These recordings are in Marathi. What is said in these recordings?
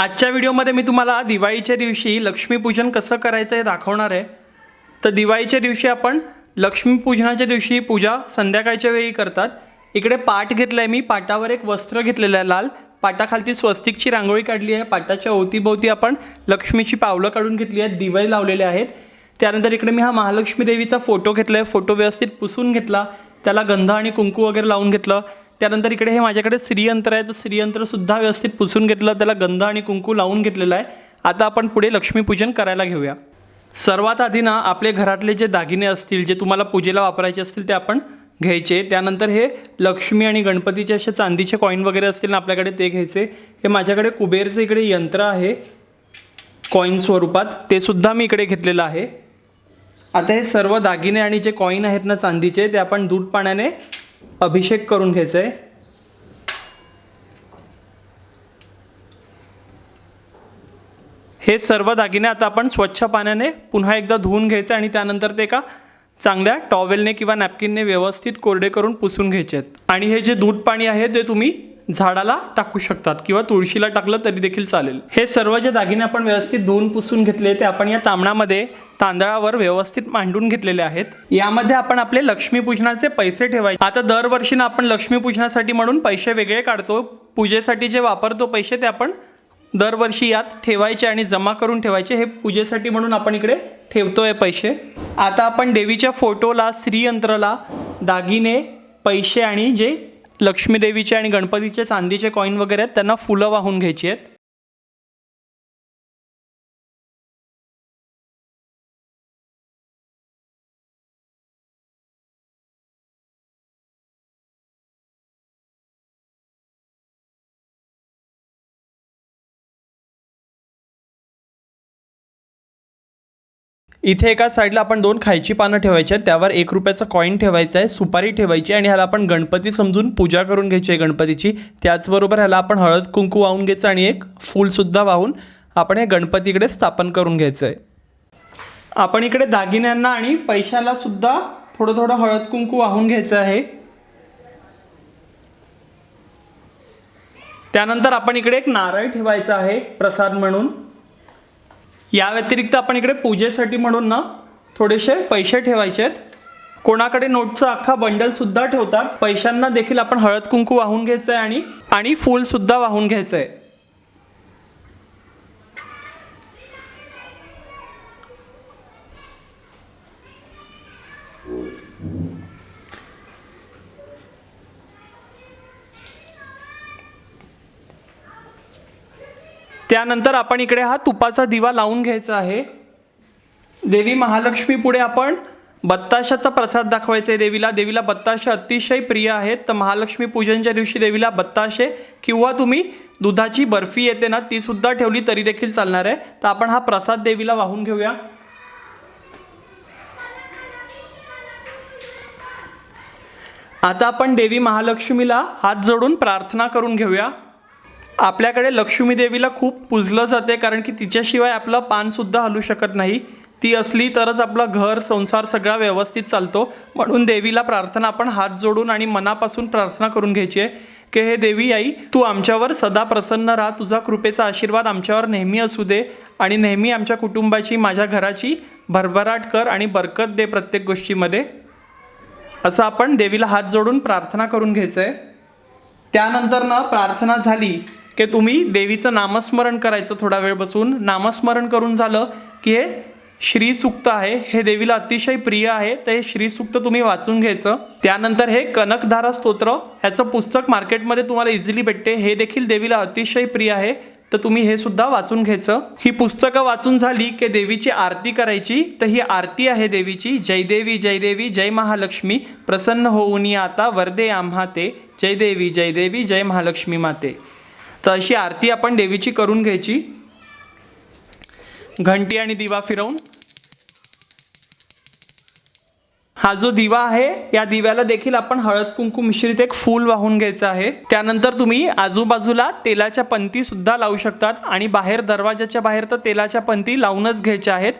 आजच्या व्हिडिओमध्ये मी तुम्हाला दिवाळीच्या दिवशी लक्ष्मीपूजन कसं करायचं हे दाखवणार आहे. तर दिवाळीच्या दिवशी आपण लक्ष्मीपूजनाच्या दिवशी पूजा संध्याकाळच्या वेळी करतात. इकडे पाट घेतलं आहे मी. पाटावर एक वस्त्र घेतलेलं आहे लाल. पाटाखालती स्वस्तिकची रांगोळी काढली आहे. पाटाच्या अवतीभोवती आपण लक्ष्मीची पावलं काढून घेतली आहेत. दिवे लावलेले आहेत. त्यानंतर इकडे मी हा महालक्ष्मी देवीचा फोटो घेतला आहे फोटो व्यवस्थित पुसून घेतला. त्याला गंध आणि कुंकू वगैरे लावून घेतलं. त्यानंतर इकडे हे माझ्याकडे श्रीयंत्र आहे. तर श्रीयंत्रसुद्धा व्यवस्थित पुसून घेतलं. त्याला गंध आणि कुंकू लावून घेतलेलं आहे. आता आपण पुढे लक्ष्मीपूजन करायला घेऊया. सर्वात आधी ना आपले घरातले जे दागिने असतील जे तुम्हाला पूजेला वापरायचे असतील ते आपण घ्यायचे. त्यानंतर हे लक्ष्मी आणि गणपतीचे असे चांदीचे कॉईन वगैरे असतील ना आपल्याकडे ते घ्यायचे. हे माझ्याकडे कुबेरचं इकडे यंत्र आहे. कॉईन स्वरूपात. ते सुद्धा मी इकडे घेतलेलं आहे. आता हे सर्व दागिने आणि जे कॉईन आहेत ना चांदीचे ते आपण दूध पाण्याने अभिषेक करून घ्यायचं आहे हे सर्व दागिने आता आपण स्वच्छ पाण्याने पुन्हा एकदा धुवून घ्यायचे आणि त्यानंतर ते का चांगल्या टॉवेलने किंवा नॅपकिनने व्यवस्थित कोरडे करून पुसून घ्यायचे आहेत आणि हे जे दूध पाणी आहे ते तुम्ही झाडाला टाकू शकतात किंवा तुळशीला टाकलं तरी देखील चालेल. हे सर्व जे दागिने आपण व्यवस्थित धुवून पुसून घेतले ते आपण या तांबणामध्ये तांदळावर व्यवस्थित मांडून घेतलेले आहेत. यामध्ये आपण आपले लक्ष्मीपूजनाचे पैसे ठेवायचे आता दरवर्षी आपण लक्ष्मीपूजनासाठी म्हणून पैसे वेगळे काढतो. पूजेसाठी जे वापरतो पैसे ते आपण दरवर्षी यात ठेवायचे आणि जमा करून ठेवायचे. हे पूजेसाठी म्हणून आपण इकडे ठेवतोय पैसे. आता आपण देवीच्या फोटोला श्रीयंत्राला दागिने पैसे आणि जे लक्ष्मी देवीचे आणि गणपतीचे चांदीचे कॉईन वगैरे आहेत त्यांना फुलं वाहून घ्यायची आहेत. इथे एका साईडला आपण दोन खायची पानं ठेवायची आहेत. त्यावर एक रुपयाचा कॉईन ठेवायचा आहे सुपारी ठेवायची आणि ह्याला आपण गणपती समजून पूजा करून घ्यायची आहे गणपतीची. त्याचबरोबर ह्याला आपण हळद कुंकू वाहून घ्यायचं आणि एक फूलसुद्धा वाहून आपण हे गणपतीकडे स्थापन करून घ्यायचं आहे. आपण इकडे दागिन्यांना आणि पैशाला सुद्धा थोडं थोडं हळद कुंकू वाहून घ्यायचं आहे. त्यानंतर आपण इकडे एक नारळ ठेवायचा आहे प्रसाद म्हणून. या व्यतिरिक्त आपण इकडे पूजेसाठी म्हणून ना थोडेसे पैसे ठेवायचे आहेत. कोणाकडे नोटचा अख्खा बंडल सुद्धा ठेवतात. पैशांना देखील आपण हळद कुंकू वाहून घ्यायचं आहे आणि आणि फूल सुद्धा वाहून घ्यायचं आहे त्यानंतर आपण इकडे हा तुपाचा दिवा लावून घ्यायचा आहे. देवी महालक्ष्मी पुढे आपण बत्ताशाचा प्रसाद दाखवायचा आहे देवीला. देवीला बत्ताशे अतिशय प्रिय आहेत. तर महालक्ष्मी पूजनच्या दिवशी देवीला बत्ताशे किंवा तुम्ही दुधाची बर्फी येते ना ती सुद्धा ठेवली तरी देखील चालणार आहे. तर आपण हा प्रसाद देवीला वाहून घेऊया. आता आपण देवी महालक्ष्मीला हात जोडून प्रार्थना करून घेऊया. आपल्याकडे लक्ष्मी देवीला खूप पूजलं जाते कारण की तिच्याशिवाय आपलं पानसुद्धा हलू शकत नाही. ती असली तरच आपलं घर संसार सगळा व्यवस्थित चालतो. म्हणून देवीला प्रार्थना आपण हात जोडून आणि मनापासून प्रार्थना करून घ्यायची आहे. की हे देवी आई तू आमच्यावर सदा प्रसन्न राहा. तुझा कृपेचा आशीर्वाद आमच्यावर नेहमी असू दे आणि नेहमी आमच्या कुटुंबाची माझ्या घराची भरभराट कर आणि बरकत दे प्रत्येक गोष्टीमध्ये. असं आपण देवीला हात जोडून प्रार्थना करून घ्यायचं आहे त्यानंतर ना प्रार्थना झाली. की तुम्ही देवीचं नामस्मरण करायचं थोडा वेळ बसून. नामस्मरण करून झालं की हे श्रीसुक्त आहे. हे देवीला अतिशय प्रिय आहे. तर हे श्रीसुक्त तुम्ही वाचून घ्यायचं. त्यानंतर हे कनकधारा स्तोत्र ह्याचं पुस्तक मार्केटमध्ये तुम्हाला इझिली भेटते. हे देखील देवीला अतिशय प्रिय आहे. तर तुम्ही हे सुद्धा वाचून घ्यायचं. ही पुस्तकं वाचून झाली की देवीची आरती करायची. तर ही आरती आहे देवीची. जय देवी जय देवी जय महालक्ष्मी. प्रसन्न होऊनी आता. वरदे आम्हा ते. जय देवी जय देवी जय महालक्ष्मी माते. तर अशी आरती आपण देवीची करून घ्यायची. घंटी आणि दिवा फिरवून. हा जो दिवा आहे या दिव्याला देखील आपण हळद कुंकू मिश्रित एक फूल वाहून घ्यायचं आहे. त्यानंतर तुम्ही आजूबाजूला तेलाच्या पंती सुद्धा लावू शकतात आणि बाहेर दरवाजाच्या बाहेर तर तेलाच्या पंती लावूनच घ्यायच्या आहेत.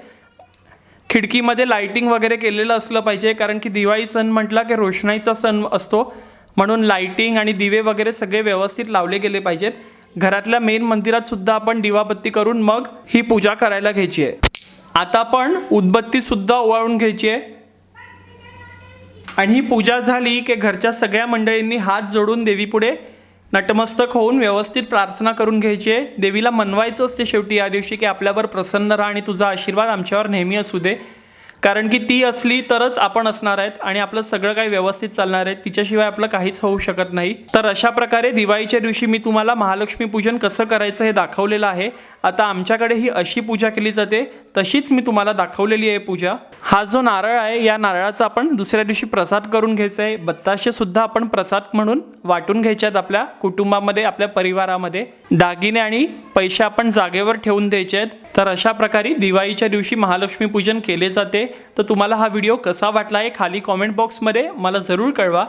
खिडकीमध्ये लाइटिंग वगैरे केलेलं असलं पाहिजे कारण की दिवाळी सण म्हटला की रोषणाईचा सण असतो. म्हणून लाइटिंग आणि दिवे वगैरे सगळे व्यवस्थित लावले गेले पाहिजेत. घरातल्या मेन मंदिरात सुद्धा आपण दिवाबत्ती करून मग ही पूजा करायला घ्यायची आहे. आता आपण उदबत्ती सुद्धा ओवाळून घ्यायची आहे. आणि ही पूजा झाली की घरच्या सगळ्या मंडळींनी हात जोडून देवीपुढे नटमस्तक होऊन व्यवस्थित प्रार्थना करून घ्यायची आहे. देवीला मनवायचं असते शेवटी या दिवशी की आपल्यावर प्रसन्न राहा आणि तुझा आशीर्वाद आमच्यावर नेहमी असू दे. कारण की ती असली तरच आपण असणार आहेत आणि आपलं सगळं काही व्यवस्थित चालणार आहे. तिच्याशिवाय आपलं काहीच होऊ शकत नाही. तर अशा प्रकारे दिवाळीच्या दिवशी मी तुम्हाला महालक्ष्मी पूजन कसं करायचं हे दाखवलेलं आहे. आता आमच्याकडे ही अशी पूजा केली जाते. तशीच मी तुम्हाला दाखवलेली आहे पूजा. हा जो नारळ आहे या नारळाचा आपण दुसऱ्या दिवशी प्रसाद करून घ्यायचा आहे. बत्ताशे सुद्धा आपण प्रसाद म्हणून वाटून घ्यायच्यात आहेत आपल्या कुटुंबामध्ये आपल्या परिवारामध्ये. दागिने आणि पैसे आपण जागेवर ठेवून द्यायचे आहेत तर अशा प्रकारे दिवाळीच्या दिवशी महालक्ष्मी पूजन केले जाते. तर तुम्हाला हा व्हिडिओ कसा वाटला आहे खाली कॉमेंट बॉक्समध्ये मला जरूर कळवा.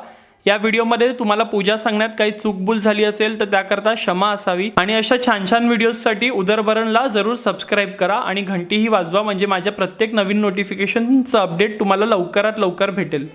या व्हिडिओमध्ये तुम्हाला पूजा सांगण्यात काही चूकभूल झाली असेल तर त्याकरता क्षमा असावी. आणि अशा छान छान व्हिडिओजसाठी उदरभरणला जरूर सबस्क्राईब करा आणि घंटीही वाजवा म्हणजे माझ्या प्रत्येक नवीन नोटिफिकेशनचं अपडेट तुम्हाला लवकरात लवकर भेटेल.